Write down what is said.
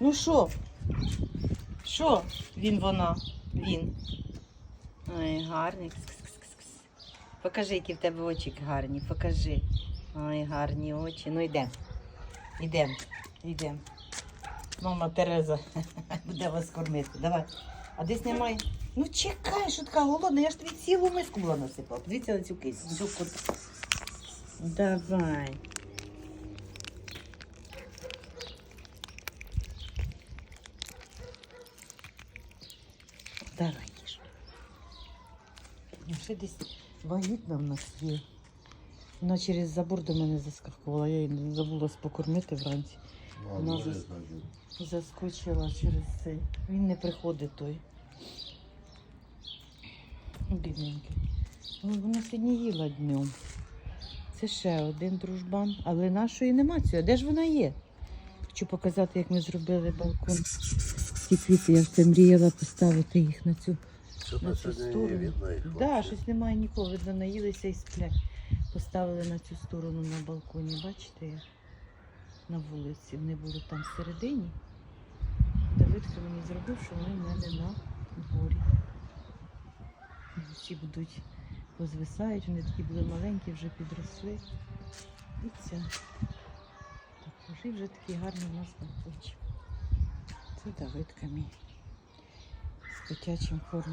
Ну що? Що? Він вона. Він. Ой, гарний. Кс-кс-кс-кс. Покажи, які в тебе очі гарні. Покажи. Ой, гарні очі. Ну йдемо. Йдемо. Йдемо. Мама Тереза буде вас кормити. Давай. А десь немає. Ну чекай, що така голодна, я ж тобі цілу миску була насипала. Дивіться на цю кису. Давай. Давай їж. Ну, Ще десь вагітна в нас є. Вона через забор до мене заскакувала, я її забула покормити вранці. Вона зас- Заскочила через цей. Він не приходить той. Бідненький. Ну, Вона сьогодні їла днем. Це ще один дружбан, але нашої нема цього. Де ж вона є? Хочу показати, як ми зробили балкон. Ці квіти, я все мріяла поставити їх на цю. На цю сторону. Да, щось немає нікого. Видно, наїлися і сплять. Поставили на цю сторону на балконі. Бачите, як на вулиці. Вони були там всередині. Давидко мені зробив, що вони в мене на дворі. Всі будуть позвисають, вони такі були маленькі, вже підросли. І. І вже такий гарний у нас балкончик. Це Давидка мій з формом.